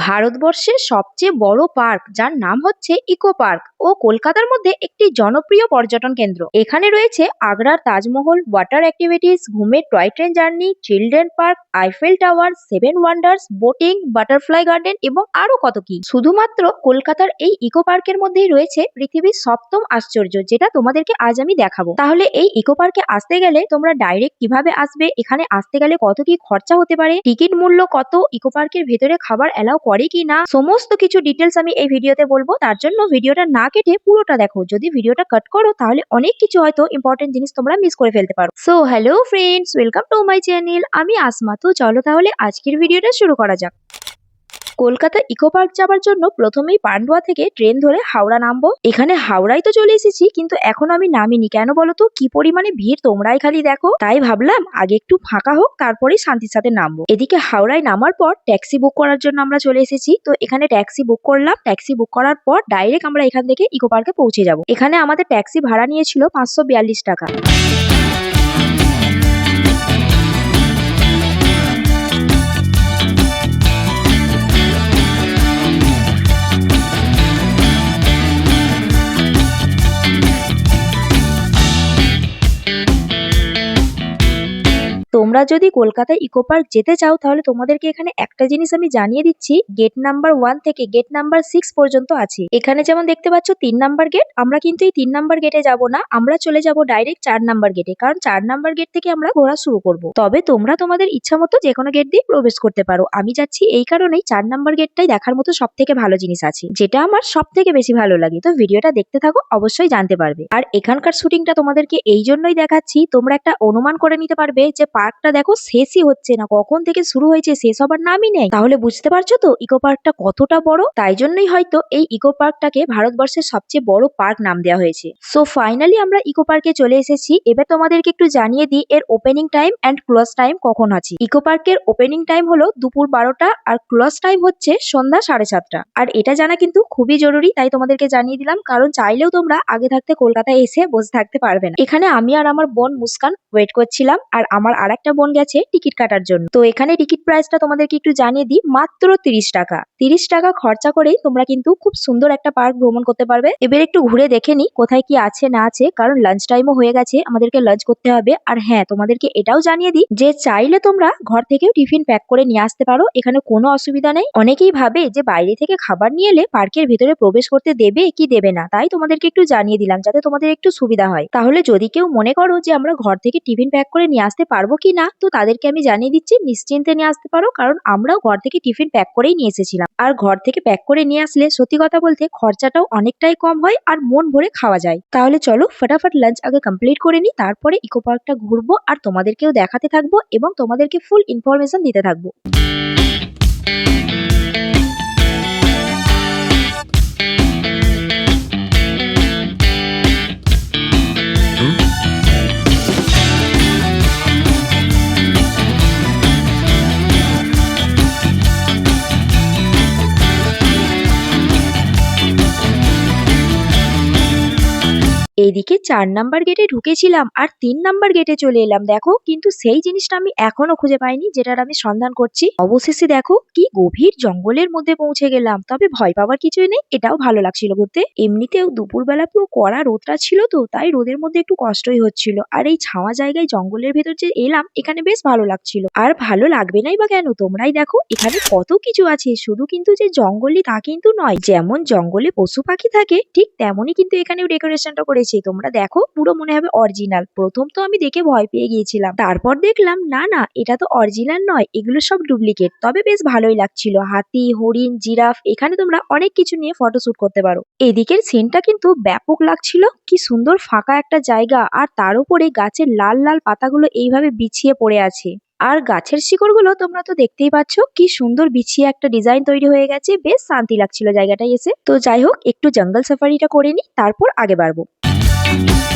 ভারতবর্ষের সবচেয়ে বড় পার্ক, যার নাম হচ্ছে ইকো পার্ক ও কলকাতার মধ্যে একটি জনপ্রিয় পর্যটন কেন্দ্র। এখানে রয়েছে আগ্রার তাজমহল ওয়াটার অ্যাক্টিভিটিস ঘুমের toy train journey children park Eiffel tower seven wonders boating butterfly garden এবং আরও কত কি। শুধুমাত্র কলকাতার এই ইকো পার্কের মধ্যেই রয়েছে পৃথিবীর সপ্তম আশ্চর্য, যেটা তোমাদেরকে আজ আমি দেখাবো। তাহলে এই ইকো পার্কে আসতে গেলে তোমরা ডাইরেক্ট কীভাবে আসবে, এখানে আসতে গেলে কত কি খরচা হতে পারে, টিকিট মূল্য কত, ইকো পার্কের ভেতরে খাবার অ্যালাউ করে কি না, সমস্ত কিছু ডিটেলস আমি এই ভিডিওতে বলব। তার জন্য ভিডিওটা না কেটে পুরোটা দেখো। যদি ভিডিওটা কাট করো, তাহলে অনেক কিছু হয়তো ইম্পর্টেন্ট জিনিস তোমরা মিস করে ফেলতে পারো। So hello friends welcome to my channel আমি আসমা। তো চলো তাহলে আজকের ভিডিওটা শুরু করা যাক। কলকাতা ইকো পার্ক যাবার জন্য প্রথমেই পান্ডুয়া থেকে ট্রেন ধরে হাওড়া নামবো। এখানে হাওড়ায় তো চলে এসেছি, কিন্তু এখনও আমি নামিনি। কেন বলো তো? কি পরিমাণে ভিড় তোমরাই খালি দেখো। তাই ভাবলাম আগে একটু ফাঁকা হোক, তারপরেই শান্তির সাথে নামবো। এদিকে হাওড়ায় নামার পর ট্যাক্সি বুক করার জন্য আমরা চলে এসেছি। তো এখানে ট্যাক্সি বুক করলাম। ট্যাক্সি বুক করার পর ডাইরেক্ট আমরা এখান থেকে ইকো পার্কে পৌঁছে যাব। এখানে আমাদের ট্যাক্সি ভাড়া নিয়েছিল পাঁচশো বিয়াল্লিশ টাকা। তোমরা যদি কলকাতা ইকো পার্ক যেতে চাও, তাহলে তোমাদেরকে এখানে একটা জিনিস আমি জানিয়ে দিচ্ছি। গেট নাম্বার ওয়ান থেকে গেট নাম্বার সিক্স পর্যন্ত আছে। এখানে যেমন দেখতে পাচ্ছ, তিন নাম্বার গেট। আমরা কিন্তু এই তিন নাম্বার গেটে যাব না। আমরা চলে যাব ডাইরেক্ট চার নাম্বার গেটে, কারণ চার নাম্বার গেট থেকে আমরা ঘোরা শুরু করব। তবে তোমরা তোমাদের ইচ্ছা মতো যে কোনো গেট দিয়ে প্রবেশ করতে পারো। আমি যাচ্ছি এই কারণেই চার নাম্বার গেটটাই দেখার মতো সব থেকে ভালো জিনিস আছে, যেটা আমার সব থেকে বেশি ভালো লাগে। তো ভিডিওটা দেখতে থাকো, অবশ্যই জানতে পারবে। আর এখানকার শুটিংটা তোমাদেরকে এই জন্যই দেখাচ্ছি, তোমরা একটা অনুমান করে নিতে পারবে যে পার্কটা দেখো শেষই হচ্ছে না। কখন থেকে শুরু হয়েছে শেষ হবার নামই নেই। তাহলে বুঝতে পারছ তো ইকো পার্কটা কতটা বড়? তাই জন্যই হয়তো এই ইকো পার্কটাকে ভারতবর্ষের সবচেয়ে বড় পার্ক নাম দেওয়া হয়েছে। সো ফাইনালি আমরা ইকো পার্কে চলে এসেছি। এবার তোমাদেরকে একটু জানিয়ে দিই, এর opening time and close time কখন আছে? ইকো পার্কের ওপেনিং টাইম হলো দুপুর বারোটা আর ক্লোজ টাইম হচ্ছে সন্ধ্যা সাড়ে সাতটা। আর এটা জানা কিন্তু খুবই জরুরি, তাই তোমাদেরকে জানিয়ে দিলাম। কারণ চাইলেও তোমরা আগে থাকতে কলকাতায় এসে বসে থাকতে পারবে না। এখানে আমি আর আমার বোন মুস্কান ওয়েট করছিলাম। আর আমার আর একটা বোন গেছে টিকিট কাটার জন্য। তো এখানে টিকিট প্রাইসটা তোমাদেরকে একটু জানিয়ে দিই, মাত্র তিরিশ টাকা। তিরিশ টাকা খরচা করেই তোমরা কিন্তু খুব সুন্দর একটা পার্ক ভ্রমণ করতে পারবে। এবার একটু ঘুরে দেখে নি কোথায় কি আছে না আছে, কারণ লাঞ্চ টাইমও হয়ে গেছে, আমাদেরকে লাঞ্চ করতে হবে। আর হ্যাঁ তোমাদেরকে এটাও জানিয়ে দিই যে চাইলে তোমরা ঘর থেকেও টিফিন প্যাক করে নিয়ে আসতে পারো, এখানে কোনো অসুবিধা নেই। অনেকেই ভাবে যে বাইরে থেকে খাবার নিয়ে এলে পার্কের ভেতরে প্রবেশ করতে দেবে কি দেবে না, তাই তোমাদেরকে একটু জানিয়ে দিলাম যাতে তোমাদের একটু সুবিধা হয়। তাহলে যদি কেউ মনে করো যে আমরা ঘর থেকে টিফিন প্যাক করে নিয়ে আসতে পারব কি না তো তাদেরকে আমি জানিয়ে দিচ্ছি, নিশ্চিন্তে নিয়ে আসতে পারো, কারণ আমরাও ঘর থেকে টিফিন প্যাক করেই নিয়ে এসেছিলাম। আর ঘর থেকে প্যাক করে নিয়ে আসলে সত্যি কথা বলতে খরচাটাও অনেকটাই কম হয় আর মন ভরে খাওয়া যায়। তাহলে চলো ফটাফট লাঞ্চ আগে কমপ্লিট করে নিই, তারপরে ইকো পার্কটা ঘুরবো আর তোমাদেরকেও দেখাতে থাকব এবং তোমাদেরকে ফুল ইনফরমেশন দিতে থাকব। এইদিকে চার নাম্বার গেটে ঢুকেছিলাম আর তিন নাম্বার গেটে চলে এলাম, দেখো। কিন্তু সেই জিনিসটা আমি এখনও খুঁজে পাইনি, যেটার আমি সন্ধান করছি। অবশেষে দেখো কি গভীর জঙ্গলের মধ্যে পৌঁছে গেলাম, তবে ভয় পাওয়ার কিছুই নেই, এটাও ভালো লাগছিল ঘুরতে। এমনিতেও দুপুরবেলা পুরো কড়া রোদটা ছিল তো, তাই রোদের মধ্যে একটু কষ্টই হচ্ছিল। আর এই ছাওয়া জায়গায় জঙ্গলের ভেতর যে এলাম, এখানে বেশ ভালো লাগছিল। আর ভালো লাগবে নাই বা কেন? তোমরাই দেখো, এখানে কত কিছু আছে, শুধু কিন্তু যে জঙ্গলই তা কিন্তু নয়, যেমন জঙ্গলে পশু পাখি থাকে, ঠিক তেমনই কিন্তু এখানেও ডেকোরেশনটা করেছে। তোমরা দেখো, পুরো মনে হবে অরিজিনাল প্রথম তো আমি দেখে ভয় পেয়ে গিয়েছিলাম। তারপর দেখলাম, না না, এটা তো অরিজিনাল নয়, এগুলো সব ডুপ্লিকেট তবে বেশ ভালোই লাগছিল। হাতি, হরিণ, জিরাফ, এখানে তোমরা অনেক কিছু নিয়ে ফটো শুট করতে পারো। এদিকের সিনটা কিন্তু ব্যাপক লাগছিল। কি সুন্দর ফাঁকা একটা জায়গা, আর তার উপরে গাছের লাল লাল পাতাগুলো এইভাবে বিছিয়ে পড়ে আছে। আর গাছের শিকড়গুলো তোমরা তো দেখতেই পাচ্ছ, কি সুন্দর বিছিয়ে একটা ডিজাইন তৈরি হয়ে গেছে। বেশ শান্তি লাগছিল জায়গাটায় এসে। তো যাই হোক, একটু জঙ্গল সাফারিটা করে নি তারপর আগে বাড়বো। আরে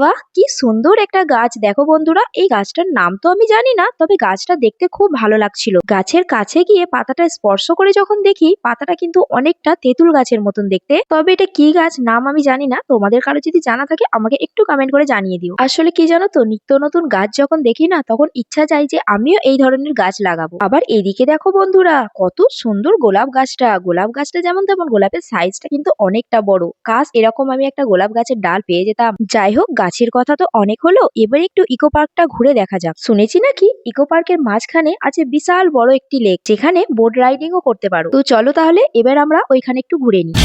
বাহ কি সুন্দর একটা গাছ। দেখো বন্ধুরা, এই গাছটার নাম তো আমি জানি না, তবে গাছটা দেখতে খুব ভালো লাগছিল। গাছের কাছে গিয়ে পাতাটা স্পর্শ করে যখন দেখি, পাতাটা কিন্তু অনেকটা তেঁতুল গাছের মতন দেখতে। তবে এটা কি গাছ নাম আমি জানি না, তোমাদের কারও যদি জানা থাকে, আমাকে একটু কমেন্ট করে জানিয়ে দিও। আসলে কি জানো তো, নিত্য নতুন গাছ যখন দেখি না, তখন ইচ্ছা যায় যে আমিও এই ধরনের গাছ লাগাবো। আবার এদিকে দেখো বন্ধুরা, কত সুন্দর গোলাপ গাছটা। গোলাপ গাছটা যেমন তেমন গোলাপের সাইজটা কিন্তু অনেকটা বড়। কাজ এরকম আমি একটা গোলাপ গাছের ডাল পেয়ে যেতাম। যাই হোক গাছের কথা তো অনেক হলো, এবার একটু ইকো পার্কটা ঘুরে দেখা যাক। শুনেছি নাকি ইকো পার্কের মাঝখানে আছে বিশাল বড় একটি লেক, যেখানে বোট রাইডিংও করতে পারো। তো চলো তাহলে, এবার আমরা ওইখানে একটু ঘুরে নিই।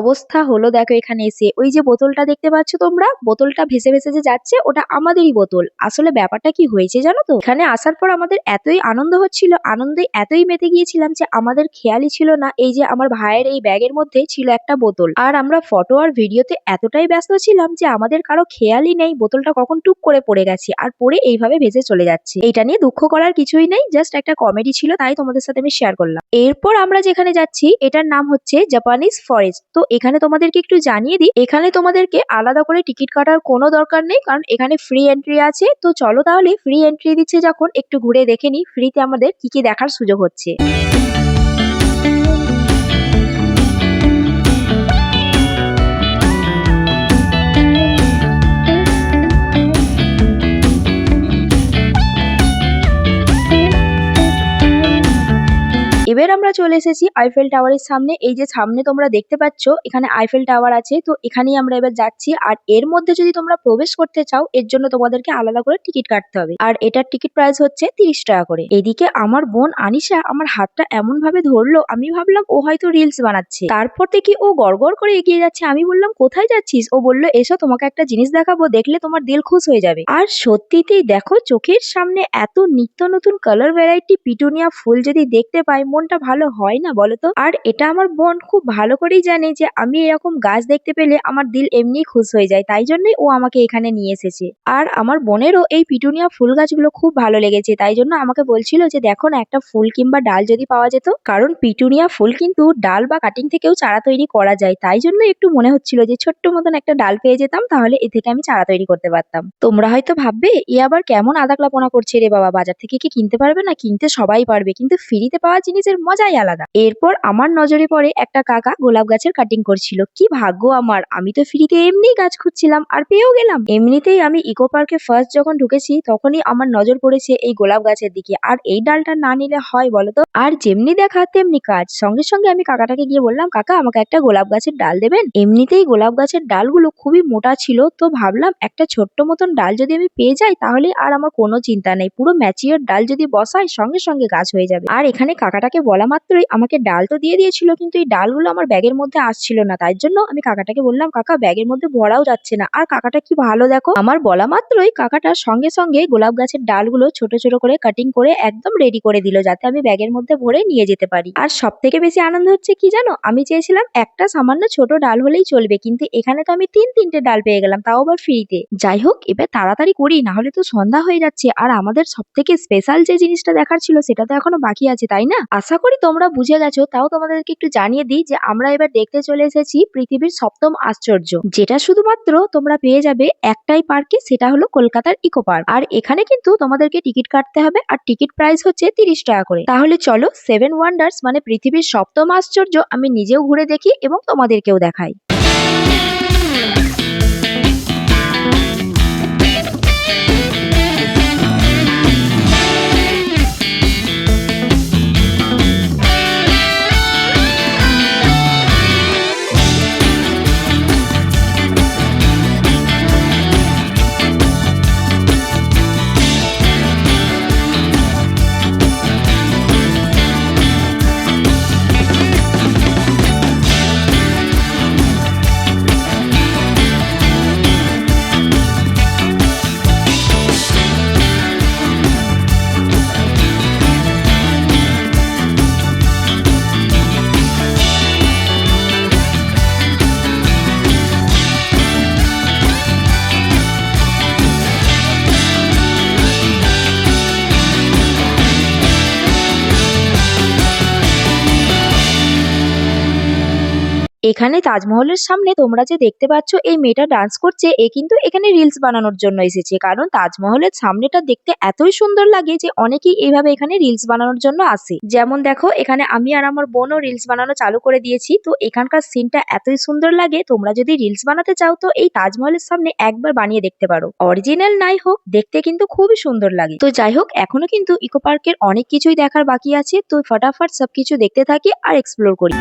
অবস্থা হলো, দেখো এখানে এসে। ওই যে বোতলটা দেখতে পাচ্ছ তোমরা? বোতলটা ভেসে ভেসে যে যাচ্ছে, ওটা আমাদেরই বোতল। আসলে ব্যাপারটা কি হয়েছে জানো তো? এখানে আসার পর আমাদের এতই আনন্দ হচ্ছিল, আনন্দে এতই মেতে গিয়েছিলাম যে আমাদের খেয়ালই ছিল না, এই যে আমার ভাইয়ের এই ব্যাগের মধ্যে ছিল একটা বোতল। আর আমরা ফটো আর ভিডিওতে এতটাই ব্যস্ত ছিলাম যে আমাদের কারও খেয়ালই নেই, বোতলটা কখন টুক করে পড়ে গেছে আর পড়ে এইভাবে ভেসে চলে যাচ্ছে। এটা নিয়ে দুঃখ করার কিছুই নেই জাস্ট একটা কমেডি ছিল, তাই তোমাদের সাথে আমি শেয়ার করলাম। এরপর আমরা যেখানে যাচ্ছি, এটার নাম হচ্ছে জাপানিজ ফরেস্ট তো এখানে তোমাদেরকে একটু জানিয়ে দিই, এখানে তোমাদেরকে আলাদা করে টিকিট কাটার কোনো দরকার নেই, কারণ এখানে ফ্রি এন্ট্রি আছে। তো চলো তাহলে ফ্রি এন্ট্রি দিচ্ছে যখন, একটু ঘুরে দেখে নিই ফ্রিতে আমাদের কি কি দেখার সুযোগ হচ্ছে। এবার আমরা চলে এসেছি আইফেল টাওয়ারের সামনে। এই যে সামনে তোমরা দেখতে পাচ্ছ, এখানে আইফেল টাওয়ার আছে। তো এখানেই আমরা এবার যাচ্ছি। আর এর মধ্যে যদি তোমরা প্রবেশ করতে চাও, এর জন্য তোমাদেরকে আলাদা করে টিকিট কাটতে হবে। আর এটার টিকিট প্রাইস হচ্ছে তিরিশ টাকা করে। এদিকে আমার বোন আনিশা আমার হাতটা এমন ভাবে ধরলো, আমি ভাবলাম ও হয়তো রিলস বানাচ্ছে। তারপর থেকে ও গড়গড় করে এগিয়ে যাচ্ছে। আমি বললাম, কোথায় যাচ্ছিস? ও বলল, এসো, তোমাকে একটা জিনিস দেখাবো, দেখলে তোমার দিল খুশ হয়ে যাবে। আর সত্যিতেই দেখো, চোখের সামনে এত নিত্য নতুন কালার ভ্যারাইটি পিটুনিয়া ফুল যদি দেখতে পাই মনটা ভালো হয় না বলতো? আর এটা আমার বোন খুব ভালো করেই জানে যে আমি এরকম গাছ দেখতে পেলে আমার দিল এমনি খুশ হয়ে যায়, তাই জন্যই ও আমাকে এখানে নিয়ে এসেছে। আর আমার বোনেরও এই পিটুনিয়া ফুল গাছগুলো খুব ভালো লেগেছে, তাই জন্য আমাকে বলছিল যে দেখো না, একটা ফুল কিংবা ডাল যদি পাওয়া যেত। কারণ পিটুনিয়া ফুল কিন্তু ডাল বা কাটিং থেকেও চারা তৈরি করা যায়, তাই জন্য একটু মনে হচ্ছিল যে ছোট্ট মতন একটা ডাল পেয়ে যেতাম, তাহলে এ থেকে আমি চারা তৈরি করতে পারতাম। তোমরা হয়তো ভাববে, এ আবার কেমন আদা আদাকলাপনা করছে রে বাবা, বাজার থেকে কি কিনতে পারবে না? কিনতে সবাই পারবে, কিন্তু ফ্রিতে পাওয়া জিনিসের মজাই আলাদা। এরপর আমার নজরে পড়ে একটা কাকা গোলাপ গাছের কাটিং করছিল। কি ভাগ্য আমার! আমি তো ফ্রিতে এমনি গাছ খুঁজছিলাম আর পেয়েও গেলাম। এমনিতেই আমি ইকো পার্কে ফার্স্ট যখন ঢুকেছি, তখনই আমার নজর পড়েছে এই গোলাপ গাছের দিকে। আর এই ডালটা না নিলে হয় বলতো? আর যেমনি দেখা, তেমনি কাজ। সঙ্গে সঙ্গে আমি কাকাটাকে গিয়ে বললাম, কাকা, আমাকে একটা গোলাপ গাছের ডাল দেবেন? এমনিতেই গোলাপ গাছের ডালগুলো খুবই মোটা ছিল, তো ভাবলাম একটা ছোট্ট মতন ডাল যদি আমি পেয়ে যাই, তাহলে আর আমার কোনো চিন্তা নেই। পুরো ম্যাচিওর ডাল যদি বসাই, সঙ্গে সঙ্গে গাছ হয়ে যাবে। আর এখানে কাকাটাকে বলা মাত্রই আমাকে ডাল তো দিয়ে দিয়েছিল, কিন্তু এই ডালগুলো আমার ব্যাগের মধ্যে আসছিল না। তাই জন্য আমি কাকাটাকে বললাম, কাকা, ব্যাগের মধ্যে ভরাও যাচ্ছে না। আর কাকাটা কি ভালো দেখো? আমার বলা মাত্রই কাকাটা সঙ্গে সঙ্গে গোলাপ গাছের ডালগুলো ছোট ছোট করে কাটিং করে একদম রেডি করে দিল, যাতে আমি ব্যাগের মধ্যে ভরে নিয়ে যেতে পারি। আর সব থেকে বেশি আনন্দ হচ্ছে কি জানো? আমি চেয়েছিলাম একটা সামান্য ছোট ডাল হলেই চলবে, কিন্তু এখানে তো আমি তিন তিনটে ডাল পেয়ে গেলাম, তাও আবার ফ্রিতে যাই হোক, এবার তাড়াতাড়ি করি না হলে তো সন্ধ্যা হয়ে যাচ্ছে। আর আমাদের সব থেকে স্পেশাল যে জিনিসটা দেখার ছিল, সেটা তো এখনও বাকি আছে, তাই না? আশা করি তোমরা বুঝে গেছো। তাও তোমাদেরকে একটু জানিয়ে দিই যে আমরা এবার দেখতে চলে এসেছি পৃথিবীর সপ্তম আশ্চর্য। যেটা শুধুমাত্র তোমরা পেয়ে যাবে একটাই পার্কে, সেটা হলো কলকাতার ইকো পার্ক। আর এখানে কিন্তু তোমাদেরকে টিকিট কাটতে হবে, আর টিকিট প্রাইস হচ্ছে তিরিশ টাকা করে। তাহলে চলো, সেভেন ওয়ান্ডার্স মানে পৃথিবীর সপ্তম আশ্চর্য আমি নিজেও ঘুরে দেখি এবং তোমাদেরকেও দেখাই। এখানে তাজমহলের সামনে তোমরা যে দেখতে পাচ্ছ এই মেয়েটা ডান্স করছে, এ কিন্তু এখানে রিলস বানানোর জন্য এসেছে। কারণ তাজমহলের সামনেটা দেখতে এতই সুন্দর লাগে যে অনেকেই এইভাবে এখানে রিলস বানানোর জন্য আসে। যেমন দেখো, এখানে আমি আর আমার বোনও রিলস বানানো চালু করে দিয়েছি। তো এখানকার সিনটা এতই সুন্দর লাগে, তোমরা যদি রিলস বানাতে চাও তো এই তাজমহলের সামনে একবার বানিয়ে দেখতে পারো। অরিজিনাল নাই হোক, দেখতে কিন্তু খুবই সুন্দর লাগে। তো যাই হোক, এখনও কিন্তু ইকো পার্কের অনেক কিছুই দেখার বাকি আছে। তো ফটাফট সবকিছু দেখতে থাকি আর এক্সপ্লোর করি।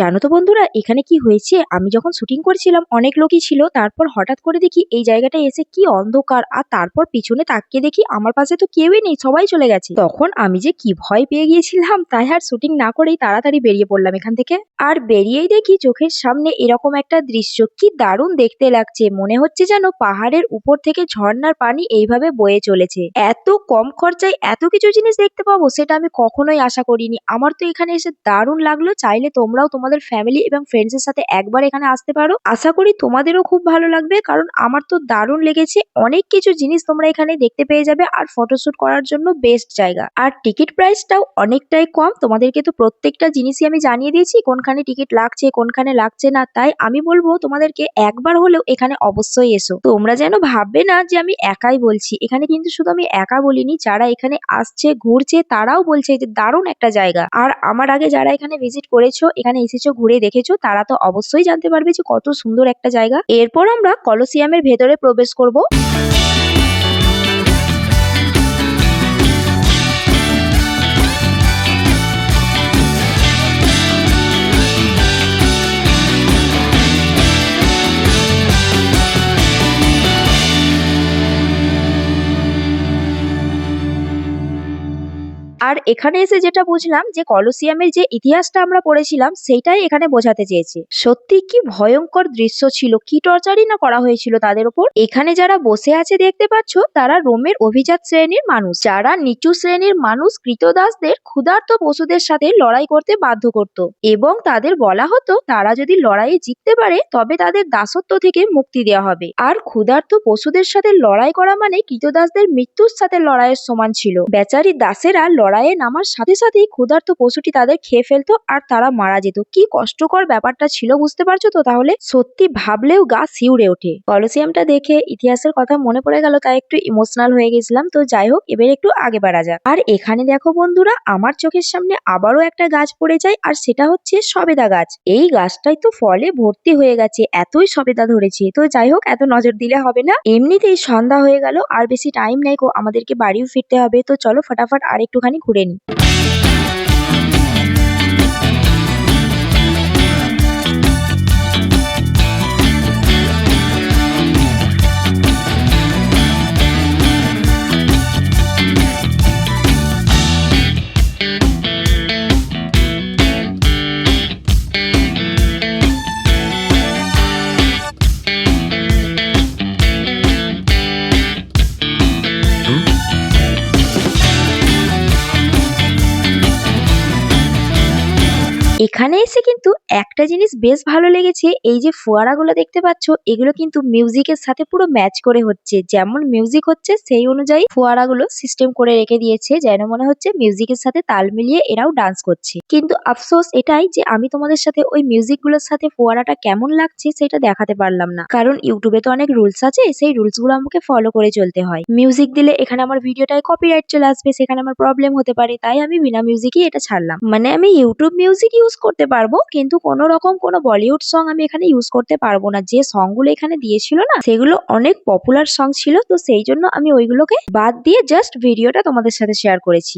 জানো তো বন্ধুরা, এখানে কি হয়েছে? আমি যখন শুটিং করছিলাম, অনেক লোকই ছিল। তারপর হঠাৎ করে দেখি এই জায়গাটায় এসে কি অন্ধকার। আর তারপর পিছনে তাকিয়ে দেখি আমার পাশে তো কেউই নেই, সবাই চলে গেছে। তখন আমি যে কি ভয় পেয়ে গিয়েছিলাম, তাই আর শুটিং না করেই তাড়াতাড়ি বেরিয়ে পড়লাম এখান থেকে। আর বেরিয়েই দেখি চোখের সামনে এরকম একটা দৃশ্য। কি দারুণ দেখতে লাগছে। মনে হচ্ছে যেন পাহাড়ের উপর থেকে ঝর্ণার পানি এইভাবে বয়ে চলেছে। এত কম খরচায় এত কিছু জিনিস দেখতে পাবো, সেটা আমি কখনোই আশা করিনি। আমার তো এখানে এসে দারুণ লাগল। চাইলে তোমরাও তোমাদের ফ্যামিলি এবং ফ্রেন্ডস এর সাথে একবার এখানে আসতে পারো। আশা করি তোমাদেরও খুব ভালো লাগবে, কারণ আমার তো দারুণ লেগেছে। অনেক কিছু জিনিস তোমরা এখানে দেখতে পেয়ে যাবে আর ফটোশুট করার জন্য বেস্ট জায়গা। আর টিকিট প্রাইসটাও অনেকটাই কম। তোমাদেরকে তো প্রত্যেকটা জিনিসই আমি জানিয়ে দিয়েছি, কোনখানে টিকিট লাগছে, কোনখানে লাগছে না। তাই আমি বলব, তোমাদেরকে একবার হলেও এখানে অবশ্যই এসো। তোমরা যেন ভাববে না যে আমি একাই বলছি। এখানে কিন্তু শুধু আমি একা বলিনি, যারা এখানে আসছে, ঘুরছে, তারাও বলছে যে দারুণ একটা জায়গা। আর আমার আগে যারা এখানে ভিজিট করেছ, এখানে এসেছ ঘুরে দেখেছ, তারা তো অবশ্যই জানতে পারবে যে কত সুন্দর একটা জায়গা। এরপর আমরা কলসিয়ামের ভেতরে প্রবেশ করব। আর এখানে এসে যেটা বুঝলাম যে কলসিয়ামের যে ইতিহাসটা আমরা পড়েছিলাম, সেইটাই এখানে বোঝাতে চেয়েছে। সত্যি কি ভয়ঙ্কর দৃশ্য ছিল? কি টর্চারই না করা হয়েছিল তাদের উপর এখানে যারা বসে আছে দেখতে পাচ্ছ, তারা রোমের অভিজাত শ্রেণির মানুষ। যারা নিচু শ্রেণির মানুষ কৃতদাসদের, ক্ষুধার্ত পশুদের সাথে লড়াই করতে বাধ্য করত। এবং তাদের বলা হতো, তারা যদি লড়াইয়ে জিততে পারে, তবে তাদের দাসত্ব থেকে মুক্তি দেওয়া হবে। আর ক্ষুধার্ত পশুদের সাথে লড়াই করা মানে কৃতদাসদের মৃত্যুর সাথে লড়াইয়ের সমান ছিল। বেচারি দাসেরা লড়াইয়ে নামার সাথে সাথেই ক্ষুধার্ত পশুটি তাদের খেয়ে ফেলতো আর তারা মারা যেত। কি কষ্টকর ব্যাপারটা ছিল বুঝতে পারছ তো তাহলে? সত্যি ভাবলেও গা শিউরে ওঠে। কলসিয়ামটা দেখে ইতিহাসের কথা মনে পড়ে গেল, তাই একটু ইমোশনাল হয়ে গেছিলাম। তো যাই হোক, এবার একটু আগে বাড়া যাক। আর এখানে দেখো বন্ধুরা, আমার চোখের সামনে আবারও একটা গাছ পড়ে যায়, আর সেটা হচ্ছে সবেদা গাছ। এই গাছটাই তো ফলে ভর্তি হয়ে গেছে, এতই সবেদা ধরেছে। তো যাই হোক, এত নজর দিলে হবে না। এমনিতেই সন্ধ্যা হয়ে গেল, আর বেশি টাইম নেই গো, আমাদেরকে বাড়িও ফিরতে হবে। তো চলো, ফটাফট আর একটুখানি ঘুরে নিই এখানে এসে কিন্তু একটা জিনিস বেশ ভালো লেগেছে, এই যে ফোয়ারাগুলো দেখতে পাচ্ছ, এগুলো কিন্তু মিউজিকের সাথে পুরো ম্যাচ করে হচ্ছে। যেমন মিউজিক হচ্ছে, সেই অনুযায়ী ফোয়ারাগুলো সিস্টেম করে রেখে দিয়েছে, যেন মনে হচ্ছে মিউজিকের সাথে তাল মিলিয়ে এরাও ডান্স করছে। কিন্তু আফসোস এটাই যে আমি তোমাদের সাথে ওই মিউজিকগুলোর সাথে ফোয়ারাটা কেমন লাগছে, সেটা দেখাতে পারলাম না। কারণ ইউটিউবে তো অনেক রুলস আছে, সেই রুলসগুলো আমাকে ফলো করে চলতে হয়। মিউজিক দিলে এখানে আমার ভিডিওটায় কপিরাইট চলে আসবে, সেখানে আমার প্রবলেম হতে পারে, তাই আমি বিনা মিউজিকই এটা ছাড়লাম। মানে আমি ইউটিউব মিউজিক ইউজ করতে পারব, কিন্তু কোনো রকম কোনো বলিউড সং আমি এখানে ইউজ করতে পারব না। যে সংগুলো এখানে দিয়েছিল না, সেগুলো অনেক পপুলার সং ছিল, তো সেই জন্য আমি ওইগুলোকে বাদ দিয়ে জাস্ট ভিডিওটা তোমাদের সাথে শেয়ার করেছি।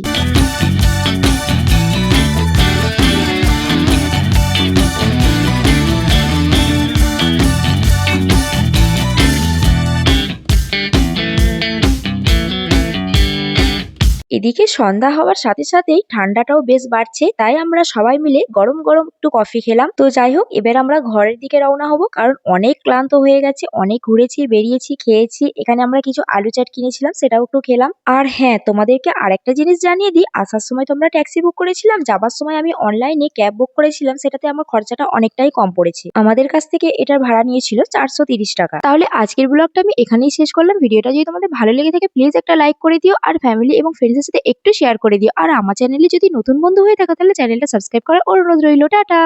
এদিকে সন্ধ্যা হওয়ার সাথে সাথেই ঠান্ডাটাও বেশ বাড়ছে, তাই আমরা সবাই মিলে গরম গরম একটু কফি খেলাম। তো যাই হোক, এবার আমরা ঘরের দিকে রওনা হব, কারণ অনেক ক্লান্ত হয়ে গেছে, অনেক ঘুরেছি, বেরিয়েছি, খেয়েছি। এখানে আমরা কিছু আলু চাট কিনেছিলাম, সেটাও একটু খেলাম। আর হ্যাঁ তোমাদেরকে আরেকটা জিনিস জানিয়ে দিই, আসার সময় তোমরা ট্যাক্সি বুক করেছিলাম, যাবার সময় আমি অনলাইনে ক্যাব বুক করেছিলাম, সেটাতে আমার খরচাটা অনেকটাই কম পড়েছে। আমাদের কাছ থেকে এটার ভাড়া নিয়েছিল চারশো টাকা। তাহলে আজকের ব্লগটা আমি এখানেই শেষ করলাম। ভিডিওটা যদি তোমাদের ভালো লেগে থাকে প্লিজ একটা লাইক করে দিও, আর ফ্যামিলি এবং ফ্রেন্ডসের সাথে একটু শেয়ার করে দিও। আর আমার চ্যানেলে যদি নতুন বন্ধু হয়ে থাকো, তাহলে চ্যানেলটা সাবস্ক্রাইব করার অনুরোধ রইল, টাটা!